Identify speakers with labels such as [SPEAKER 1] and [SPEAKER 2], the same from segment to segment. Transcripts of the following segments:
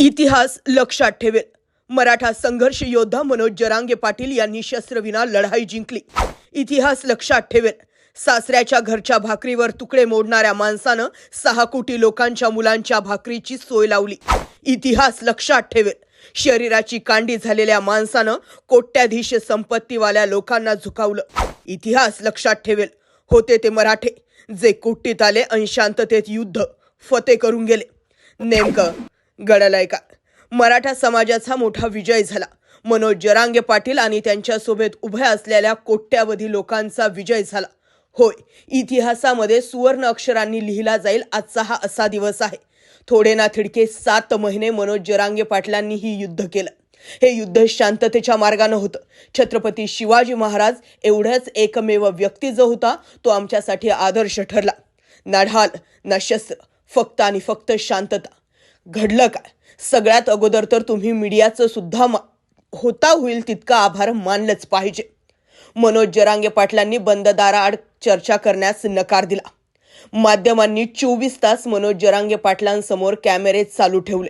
[SPEAKER 1] इतिहास लक्षात ठेवेल. मराठा संघर्ष योद्धा मनोज जरांगे पाटील यांनी शस्त्रविना लढाई जिंकली. इतिहास लक्षात ठेवेल. सासऱ्याच्या घरच्या भाकरीवर तुकडे मोडणाऱ्या माणसानं सहा कोटी लोकांच्या मुलांच्या भाकरीची सोय लावली. इतिहास लक्षात ठेवेल. शरीराची कांडी झालेल्या माणसानं कोट्याधीश संपत्तीवाल्या लोकांना झुकावलं. इतिहास लक्षात ठेवेल. होते ते मराठे. जे कुट्टीत आले आणि शांततेत युद्ध फते करून गेले. नेमकं घडलंय का? मराठा समाजाचा मोठा विजय झाला. मनोज जरांगे पाटील आणि त्यांच्यासोबत उभ्या असलेल्या कोट्यावधी लोकांचा विजय झाला. होय इतिहासामध्ये सुवर्ण अक्षरांनी लिहिला जाईल आजचा हा असा दिवस आहे. थोडे ना थिडके सात महिने मनोज जरांगे पाटलांनी ही युद्ध केलं. हे युद्ध शांततेच्या मार्गानं होतं. छत्रपती शिवाजी महाराज एवढ्याच एकमेव व्यक्ती जो होता तो आमच्यासाठी आदर्श ठरला. ना ढाल ना शस्त्र फक्त आणि फक्त शांतता. घडलं काय? सगळ्यात अगोदर तर तुम्ही मीडियाचं सुद्धा मा होता होईल तितका आभार मानलंच पाहिजे. मनोज जरांगे पाटलांनी बंद दाराआड चर्चा करण्यास नकार दिला. माध्यमांनी चोवीस तास मनोज जरांगे पाटलांसमोर कॅमेरे चालू ठेवले.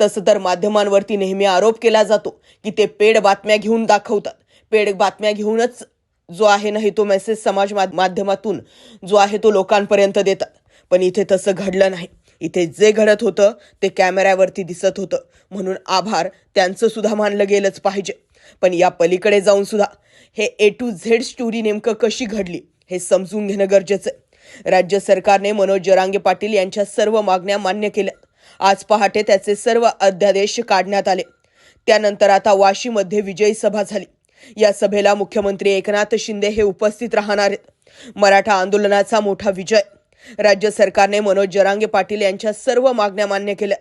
[SPEAKER 1] तसं तर माध्यमांवरती नेहमी आरोप केला जातो की ते पेड बातम्या घेऊन दाखवतात. पेड बातम्या घेऊनच जो आहे नाही तो मेसेज समाज माध्यमातून जो आहे तो लोकांपर्यंत देतात. पण इथे तसं घडलं नाही. इथे जे घडत होतं ते कॅमेऱ्यावरती दिसत होतं. म्हणून आभार त्यांचं सुद्धा मानलं गेलंच पाहिजे. पण या पलीकडे जाऊन सुद्धा हे ए टू झेड स्टोरी नेमकं कशी घडली हे समजून घेणं गरजेचं आहे. राज्य सरकारने मनोज जरांगे पाटील यांच्या सर्व मागण्या मान्य केल्या. आज पहाटे त्याचे सर्व अध्यादेश काढण्यात आले. त्यानंतर आता वाशीमध्ये विजयी सभा झाली. या सभेला मुख्यमंत्री एकनाथ शिंदे हे उपस्थित राहणार आहेत. मराठा आंदोलनाचा मोठा विजय. राज्य सरकारने मनोज जरांगे पाटील यांच्या सर्व मागण्या मान्य केल्या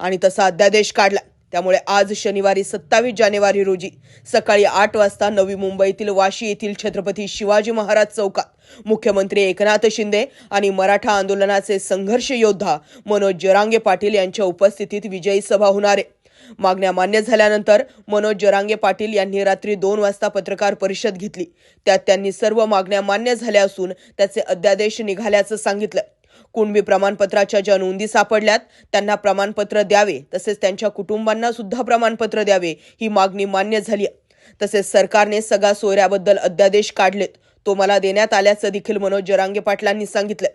[SPEAKER 1] आणि तसा अध्यादेश काढला. त्यामुळे आज शनिवारी सत्तावीस जानेवारी रोजी सकाळी आठ वाजता नवी मुंबईतील वाशी येथील छत्रपती शिवाजी महाराज चौकात मुख्यमंत्री एकनाथ शिंदे आणि मराठा आंदोलनाचे संघर्ष योद्धा मनोज जरांगे पाटील यांच्या उपस्थितीत विजयी सभा होणार आहे. मागण्या मान्य झाल्यानंतर मनोज जरांगे पाटील यांनी रात्री दोन वाजता पत्रकार परिषद घेतली. त्यात त्यांनी सर्व मागण्या मान्य झाल्या असून त्याचे अध्यादेश निघाल्याचं सांगितलं. कुणबी प्रमाणपत्राच्या ज्या नोंदी सापडल्यात त्यांना प्रमाणपत्र द्यावे तसेच त्यांच्या कुटुंबांना सुद्धा प्रमाणपत्र द्यावे ही मागणी मान्य झाली. आहे तसेच सरकारने सगळा सोयऱ्याबद्दल अध्यादेश काढलेत. तो मला देण्यात आल्याचं देखील मनोज जरांगे पाटलांनी सांगितलं.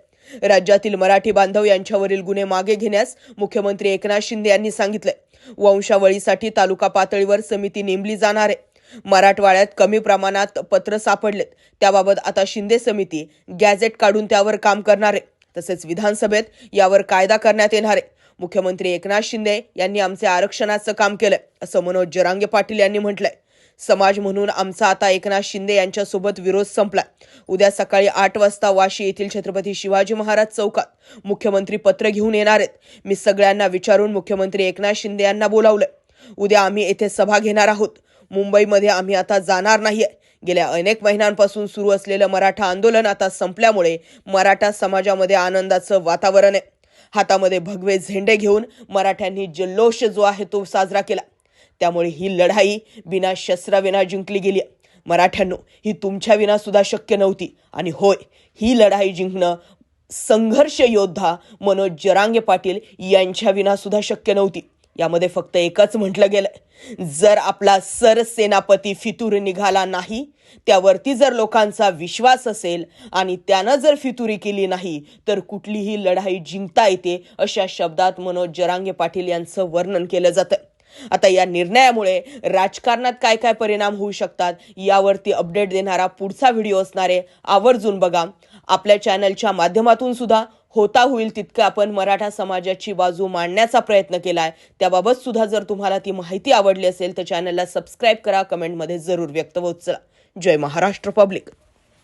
[SPEAKER 1] राज्यातील मराठी बांधव यांच्यावरील गुन्हे मागे घेण्यास मुख्यमंत्री एकनाथ शिंदे यांनी सांगितलंय वंशावळीसाठी तालुका पातळीवर समिती नेमली जाणार आहे. मराठवाड्यात कमी प्रमाणात पत्र सापडलेत. त्याबाबत आता शिंदे समिती गॅझेट काढून त्यावर काम करणार आहे. तसेच विधानसभेत यावर कायदा करण्यात येणार आहे. मुख्यमंत्री एकनाथ शिंदे यांनी आमचे आरक्षणाचं काम केलंय असं मनोज जरांगे पाटील यांनी म्हटलंय. समाज म्हणून आमचा आता एकनाथ शिंदे यांच्यासोबत विरोध संपला उद्या सकाळी आठ वाजता वाशी येथील छत्रपती शिवाजी महाराज चौकात मुख्यमंत्री पत्र घेऊन येणार आहेत. मी सगळ्यांना विचारून मुख्यमंत्री एकनाथ शिंदे यांना बोलावलंय. उद्या आम्ही येथे सभा घेणार आहोत. मुंबईमध्ये आम्ही आता जाणार नाहीये. गेल्या अनेक महिन्यांपासून सुरू असलेलं मराठा आंदोलन आता संपल्यामुळे मराठा समाजामध्ये आनंदाचं वातावरण आहे. हातामध्ये भगवे झेंडे घेऊन मराठ्यांनी जल्लोष जो आहे तो साजरा केला. त्यामुळे ही लढाई बिना शस्त्राविना जिंकली गेली. मराठ्यांनो ही तुमच्या विना सुद्धा शक्य नव्हती. आणि होय ही लढाई जिंकणं संघर्ष योद्धा मनोज जरांगे पाटील यांच्या विना सुद्धा शक्य नव्हती. यामध्ये फक्त एकच म्हटलं गेलं. जर आपला सरसेनापती फितूर निघाला नाही त्यावरती जर लोकांचा विश्वास असेल आणि त्यानं जर फितुरी केली नाही तर कुठलीही लढाई जिंकता येते अशा शब्दात मनोज जरांगे पाटील यांचं वर्णन केलं जातं. आता या निर्णयामुळे राजकारणात काय काय परिणाम होऊ शकतात यावरती अपडेट देणारा पुढचा व्हिडिओ असणारे आवर्जून बघा. आपल्या चॅनलच्या माध्यमातून सुद्धा होता होईल तितकं आपण मराठा समाजाची बाजू मांडण्याचा प्रयत्न केला आहे त्याबाबत सुद्धा जर तुम्हाला ती माहिती आवडली असेल तर चॅनलला सबस्क्राईब करा. कमेंटमध्ये जरूर व्यक्त होत चला. जय महाराष्ट्र पब्लिक